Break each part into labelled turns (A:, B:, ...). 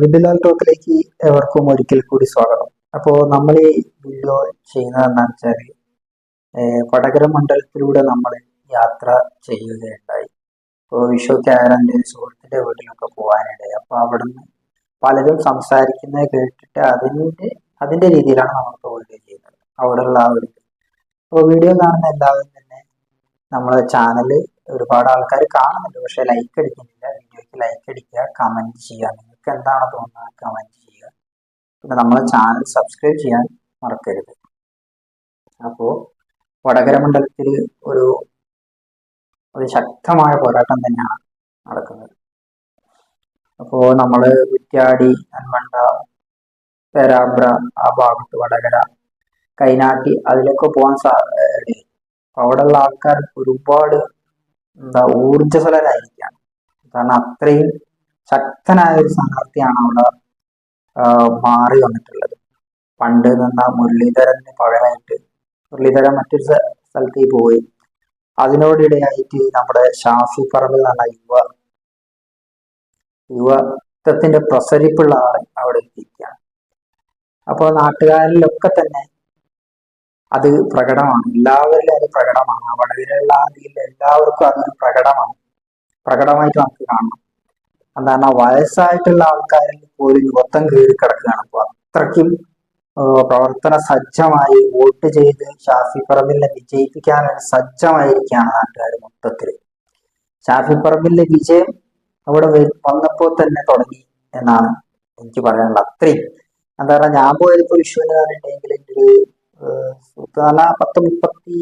A: വിദ്യലാൽ ടോക്കിലേക്ക് എവർക്കും ഒരിക്കൽ കൂടി സ്വാഗതം. അപ്പോൾ നമ്മൾ ഈ വീഡിയോ ചെയ്യുന്നത് എന്താണെന്ന് വെച്ചാൽ വടകര മണ്ഡലത്തിലൂടെ നമ്മൾ യാത്ര ചെയ്യുകയുണ്ടായി. ഇപ്പോൾ വിഷുവൊക്കെ ആയാലും എന്റെ സുഹൃത്തിന്റെ വീട്ടിലൊക്കെ പോകാനിടയായി. അപ്പോൾ അവിടുന്ന് പലരും സംസാരിക്കുന്നത് കേട്ടിട്ട് അതിന്റെ അതിന്റെ രീതിയിലാണ് നമ്മൾ പോവുകയും ചെയ്യുന്നത്. അവിടെയുള്ള ആ ഒരു അപ്പോൾ വീഡിയോ കാണുന്ന എല്ലാവരും തന്നെ നമ്മളെ ചാനൽ ഒരുപാട് ആൾക്കാർ കാണുന്നുണ്ട്. പക്ഷേ ലൈക്ക് അടിക്കുന്നില്ല. വീഡിയോയ്ക്ക് ലൈക്ക് അടിക്കുക കമന്റ് ചെയ്യുക നിങ്ങൾക്ക് എന്താണ് തോന്നുന്നത് കമന്റ് ചെയ്യുക. പിന്നെ നമ്മളെ ചാനൽ സബ്സ്ക്രൈബ് ചെയ്യാൻ മറക്കരുത്. അപ്പോൾ വടകര മണ്ഡലത്തിൽ ഒരു ഒരു ശക്തമായ പോരാട്ടം തന്നെയാണ് നടക്കുന്നത്. അപ്പോൾ നമ്മൾ കുറ്റ്യാടി നന്മണ്ട പേരാമ്പ്ര ആ ഭാഗത്ത് വടകര കൈനാട്ടി അതിലൊക്കെ പോകാൻ സാ അവിടെയുള്ള ആൾക്കാർ ഒരുപാട് എന്താ ഊർജസ്വലരായിരിക്കുകയാണ്. കാരണം അത്രയും ശക്തനായ ഒരു സ്ഥാനാർത്ഥിയാണ് അവിടെ മാറി വന്നിട്ടുള്ളത്. പണ്ട് നിന്ന മുരളീധരന് പകരമായിട്ട് മുരളീധരൻ മറ്റൊരു സ്ഥലത്തേക്ക് പോയി. അതിനോടിടയായിട്ട് നമ്മുടെ ഷാഫി പറമ്പിൽ നിന്ന യുവ യുവത്വത്തിന്റെ പ്രസരിപ്പുള്ള ആൾ അവിടെ എത്തിയിരിക്കുകയാണ് അപ്പോൾ നാട്ടുകാരിലൊക്കെ തന്നെ അത് പ്രകടമാണ്. എല്ലാവരിലും അത് പ്രകടമാണ്. വടകരയുള്ള അതിൽ എല്ലാവർക്കും അതൊരു പ്രകടമാണ്. പ്രകടമായിട്ട് നമുക്ക് കാണണം എന്താണ് വയസ്സായിട്ടുള്ള ആൾക്കാരിൽ പോലും യുവത്വം കയറി കിടക്കുകയാണ് അപ്പോൾ അത്രയ്ക്കും പ്രവർത്തന സജ്ജമായി വോട്ട് ചെയ്ത് ഷാഫി പറമ്പിലിനെ വിജയിപ്പിക്കാൻ വേണ്ടി സജ്ജമായിരിക്കുകയാണ് നാട്ടുകാർ മൊത്തത്തിൽ ഷാഫി പറമ്പിലിന്റെ വിജയം അവിടെ വന്നപ്പോൾ തന്നെ തുടങ്ങി എന്നാണ് എനിക്ക് പറയാനുള്ളത്. അത്രയും. എന്താ പറയുക ഞാൻ പോയതിപ്പോ വിഷുവിന് പറഞ്ഞിട്ടുണ്ടെങ്കിൽ എന്റെ ഒരു സുഹൃത്ത് പറഞ്ഞാ പത്ത് മുപ്പത്തി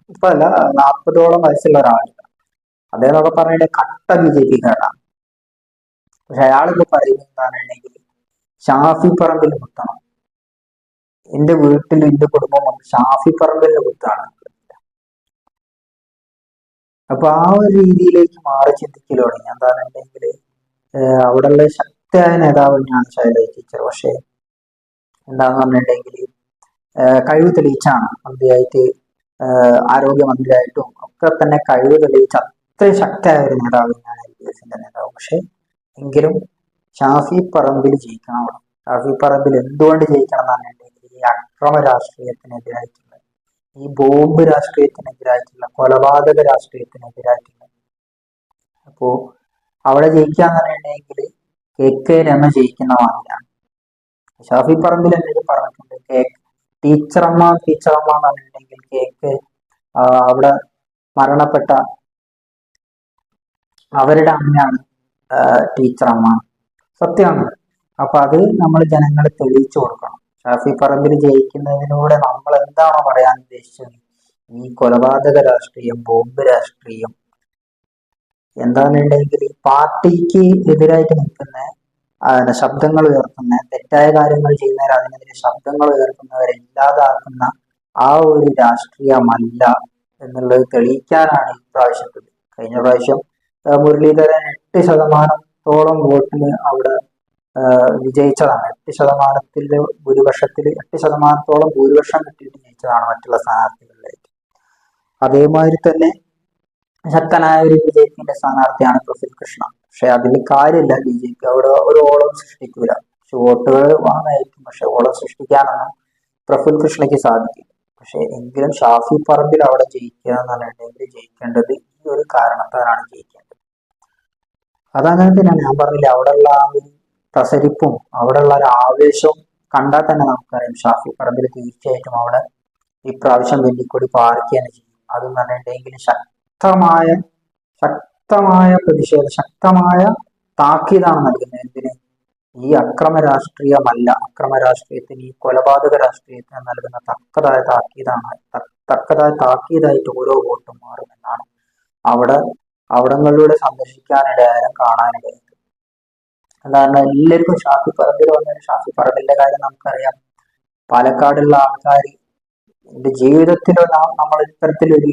A: മുപ്പതല്ല നാൽപ്പതോളം വയസ്സുള്ള ഒരാളുണ്ട് അദ്ദേഹം അവിടെ പറഞ്ഞിട്ട് കട്ട ബി ജെ പക്ഷെ അയാളിപ്പോ പറയുന്നത് ഷാഫി പറമ്പിൽ കുത്തണം. എന്റെ വീട്ടിൽ എന്റെ കുടുംബം വന്ന് ഷാഫി പറമ്പിൽ കുത്താണ്. അപ്പൊ ആ ഒരു രീതിയിലേക്ക് മാറി ചിന്തിക്കൽ തുടങ്ങി എന്താണെന്നുണ്ടെങ്കിൽ അവിടെയുള്ള ശക്തിയായ നേതാവ് തന്നെയാണ് ശൈലജ ടീച്ചർ. പക്ഷെ എന്താന്ന് പറഞ്ഞിട്ടുണ്ടെങ്കിൽ കഴിവ് തെളിയിച്ചാണ് മന്ത്രിയായിട്ട് ആരോഗ്യമന്ത്രിയായിട്ടും ഒക്കെ തന്നെ കഴിവ് തെളിയിച്ച അത്രയും ശക്തിയായ ഒരു നേതാവ് തന്നെയാണ് എൽ ഡി എഫിന്റെ നേതാവ്. പക്ഷെ എങ്കിലും ഷാഫി പറമ്പിൽ ജയിക്കണം. ഷാഫി പറമ്പിൽ എന്തുകൊണ്ട് ജയിക്കണം എന്ന് പറഞ്ഞിട്ടുണ്ടെങ്കിൽ ഈ അക്രമ രാഷ്ട്രീയത്തിനെതിരായിട്ടുള്ള ഈ ബോംബ് രാഷ്ട്രീയത്തിനെതിരായിട്ടുള്ള കൊലപാതക രാഷ്ട്രീയത്തിനെതിരായിട്ടുള്ള. അപ്പോ അവിടെ ജയിക്കാന്ന് പറഞ്ഞിട്ടുണ്ടെങ്കിൽ കെ കെ രമ ജയിക്കുന്ന മാതിരിയാണ്. ഷാഫി പറമ്പിൽ എന്തെങ്കിലും പറഞ്ഞിട്ടുണ്ട്? കെ ടീച്ചറമ്മ ടീച്ചറമ്മ എന്ന് പറഞ്ഞിട്ടുണ്ടെങ്കിൽ കെ അവിടെ മരണപ്പെട്ട അവരുടെ അമ്മയാണ് ടീച്ചറമ്മ. സത്യമാണ് അപ്പൊ അത് നമ്മൾ ജനങ്ങളെ തെളിയിച്ചു കൊടുക്കണം. ഷാഫി പറമ്പിൽ ജയിക്കുന്നതിലൂടെ നമ്മൾ എന്താണോ പറയാൻ ഉദ്ദേശിച്ചത്? ഈ കൊലപാതക രാഷ്ട്രീയം ബോംബ് രാഷ്ട്രീയം. എന്താണെന്നുണ്ടെങ്കിൽ പാർട്ടിക്ക് എതിരായിട്ട് നിൽക്കുന്ന ശബ്ദങ്ങൾ ഉയർത്തുന്ന തെറ്റായ കാര്യങ്ങൾ ചെയ്യുന്നവർ അതിനെതിരെ ശബ്ദങ്ങൾ ഉയർത്തുന്നവരെ ഇല്ലാതാക്കുന്ന ആ ഒരു രാഷ്ട്രീയമല്ല എന്നുള്ളത് തെളിയിക്കാനാണ് ഈ പ്രാവശ്യത്തിൽ കഴിഞ്ഞ പ്രാവശ്യം മുരളീധരൻ എട്ട് ശതമാനത്തോളം വോട്ടിന് അവിടെ വിജയിച്ചതാണ്. എട്ട് ശതമാനത്തിന്റെ ഭൂരിപക്ഷത്തിൽ എട്ട് ശതമാനത്തോളം ഭൂരിപക്ഷം കിട്ടിയിട്ട് ജയിച്ചതാണ് മറ്റുള്ള സ്ഥാനാർത്ഥികളിലേക്ക്. അതേമാതിരി തന്നെ ശക്തനായ ഒരു ബി ജെ പിന്റെ സ്ഥാനാർത്ഥിയാണ് പ്രഫുൽ കൃഷ്ണ പക്ഷെ അതിന് കാര്യമില്ല. ബി ജെ പി അവിടെ ഒരു ഓളം സൃഷ്ടിക്കൂല. പക്ഷെ വോട്ടുകൾ വാങ്ങായിരിക്കും പക്ഷെ ഓളം സൃഷ്ടിക്കാനൊന്നും പ്രഫുൽ കൃഷ്ണയ്ക്ക് സാധിക്കില്ല. പക്ഷെ എങ്കിലും ഷാഫി പറമ്പിൽ അവിടെ ജയിക്കുക എന്നുണ്ടെങ്കിൽ ജയിക്കേണ്ടത് ഈ ഒരു കാരണത്താലാണ് ജയിക്കേണ്ടത് അതങ്ങനെ തന്നെയാണ് ഞാൻ പറഞ്ഞില്ല അവിടെയുള്ള ആ ഒരു പ്രസരിപ്പും അവിടെയുള്ള ഒരു ആവേശവും കണ്ടാൽ തന്നെ നമുക്കറിയാം ഷാഫി പറമ്പിൽ തീർച്ചയായിട്ടും അവിടെ ഇപ്രാവശ്യം വെല്ലിക്കൊടി പാർക്കുകയാണ് തന്നെ ചെയ്യും. അതെന്ന് പറഞ്ഞിട്ടുണ്ടെങ്കിൽ ശക്തമായ ശക്തമായ പ്രതിഷേധം ശക്തമായ താക്കീതാണ് നൽകുന്നത്. എന്തിന്? ഈ അക്രമ രാഷ്ട്രീയമല്ല. അക്രമ രാഷ്ട്രീയത്തിന് ഈ കൊലപാതക രാഷ്ട്രീയത്തിന് നൽകുന്ന തക്കതായ താക്കീതാണ് തക്കതായ താക്കീതായിട്ട് ഓരോ വോട്ടും മാറുമെന്നാണ് അവിടെ അവിടങ്ങളിലൂടെ സന്ദർശിക്കാനിടയായ കാണാനിടയായത് കാരണം എല്ലാവർക്കും ഷാഫി പറമ്പിൽ വന്ന ഷാഫി പറമ്പിന്റെ കാര്യം നമുക്കറിയാം. പാലക്കാടുള്ള ആൾക്കാർ എന്റെ ജീവിതത്തിൽ നമ്മൾ ഇത്തരത്തിലൊരു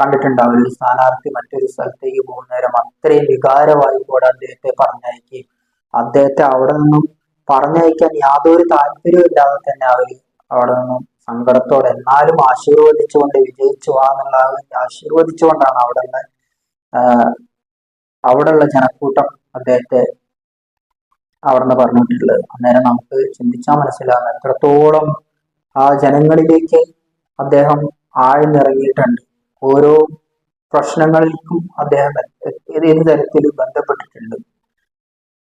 A: കണ്ടിട്ടുണ്ടാവില്ല. ഒരു സ്ഥാനാർത്ഥി മറ്റൊരു സ്ഥലത്തേക്ക് പോകുന്നേരം അത്രയും വികാരവായ്പോടെ അദ്ദേഹത്തെ പറഞ്ഞയക്കുകയും അദ്ദേഹത്തെ അവിടെ നിന്നും പറഞ്ഞയക്കാൻ യാതൊരു താല്പര്യവും ഇല്ലാതെ തന്നെ അവർ അവിടെ നിന്നും സങ്കടത്തോടെ എന്നാലും ആശീർവദിച്ചുകൊണ്ട് വിജയിച്ചു വാ എന്നുള്ള ആശീർവദിച്ചുകൊണ്ടാണ് അവിടെ ആഹ് അവിടെയുള്ള ജനക്കൂട്ടം അദ്ദേഹത്തെ അവിടുന്ന് പറഞ്ഞിട്ടുള്ളത്. അന്നേരം നമുക്ക് ചിന്തിച്ചാൽ മനസ്സിലാകും എത്രത്തോളം ആ ജനങ്ങളിലേക്ക് അദ്ദേഹം ആഴ്ന്നിറങ്ങിയിട്ടുണ്ട്. ഓരോ പ്രശ്നങ്ങളിലേക്കും അദ്ദേഹം ഏത് തരത്തിൽ ബന്ധപ്പെട്ടിട്ടുണ്ട്.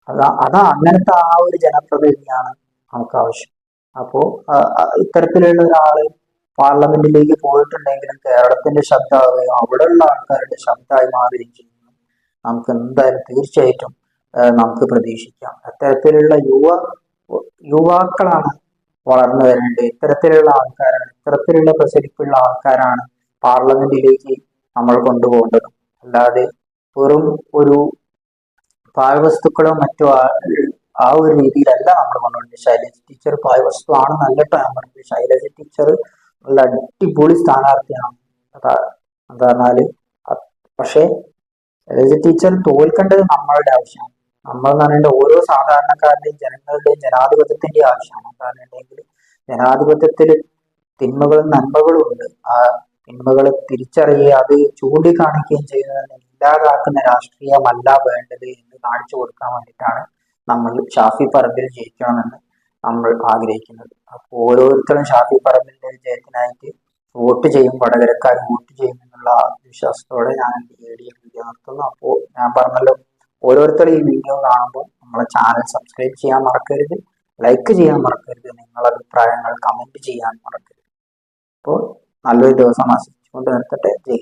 A: അതാ അതാ അങ്ങനത്തെ ആ ഒരു ജനപ്രതിനിധിയാണ് നമുക്ക് ആവശ്യം അപ്പോ ഇത്തരത്തിലുള്ള ഒരാൾ പാർലമെന്റിലേക്ക് പോയിട്ടുണ്ടെങ്കിലും കേരളത്തിന്റെ ശബ്ദമാവുകയും അവിടെയുള്ള ആൾക്കാരുടെ ശബ്ദമായി മാറുകയും ചെയ്യുന്നു നമുക്ക് എന്തായാലും തീർച്ചയായിട്ടും നമുക്ക് പ്രതീക്ഷിക്കാം. അത്തരത്തിലുള്ള യുവ യുവാക്കളാണ് വളർന്നു വരേണ്ടത്. ഇത്തരത്തിലുള്ള ആൾക്കാരാണ് ഇത്തരത്തിലുള്ള പ്രസരിപ്പുള്ള ആൾക്കാരാണ് പാർലമെന്റിലേക്ക് നമ്മൾ കൊണ്ടുപോകേണ്ടത്. അല്ലാതെ വെറും ഒരു പാഴ്വസ്തുക്കളോ മറ്റോ ആ ഒരു രീതിയിലല്ല നമ്മൾ കൊണ്ടുപോകേണ്ടത്. ശൈലജ ടീച്ചർ പാഴ്വസ്തു ആണെന്നല്ല ഞാൻ പറഞ്ഞത് ശൈലജ ടീച്ചർ നല്ല അടിപൊളി സ്ഥാനാർത്ഥിയാണ്. എന്താ പറഞ്ഞാൽ പക്ഷേ ശൈലജ ടീച്ചർ തോൽക്കേണ്ടത് നമ്മളുടെ ആവശ്യമാണ്. നമ്മൾ എന്ന് പറയുന്നത് ഓരോ സാധാരണക്കാരുടെയും ജനങ്ങളുടെയും ജനാധിപത്യത്തിന്റെ ആവശ്യമാണ്. പറഞ്ഞിട്ടുണ്ടെങ്കിൽ ജനാധിപത്യത്തിൽ തിന്മകളും നന്മകളും ഉണ്ട്. ആ തിന്മകളെ തിരിച്ചറിയുക അത് ചൂണ്ടിക്കാണിക്കുകയും ചെയ്യുന്നതിന് ഇല്ലാതാക്കുന്ന രാഷ്ട്രീയമല്ല വേണ്ടത് എന്ന് കാണിച്ചു കൊടുക്കാൻ വേണ്ടിയിട്ടാണ് നമ്മൾ ഷാഫി പറമ്പിൽ ജയിക്കണമെന്ന് നമ്മൾ ആഗ്രഹിക്കുന്നത്. അപ്പോൾ ഓരോരുത്തരും ഷാഫി പറമ്പിന്റെ വിജയത്തിനായിട്ട് വോട്ട് ചെയ്യും വടകരക്കാർ വോട്ട് ചെയ്യും എന്നുള്ള വിശ്വാസത്തോടെ ഞാൻ എന്റെ വീഡിയോ വീഡിയോ നിർത്തുന്നു. അപ്പോൾ ഞാൻ പറഞ്ഞല്ലോ ഓരോരുത്തരും ഈ വീഡിയോ കാണുമ്പോൾ നമ്മളെ ചാനൽ സബ്സ്ക്രൈബ് ചെയ്യാൻ മറക്കരുത് ലൈക്ക് ചെയ്യാൻ മറക്കരുത് നിങ്ങളുടെ അഭിപ്രായങ്ങൾ കമന്റ് ചെയ്യാൻ മറക്കരുത്. അപ്പോൾ നല്ലൊരു ദിവസം ആശിച്ചുകൊണ്ട് നിർത്തട്ടെ. ജയ്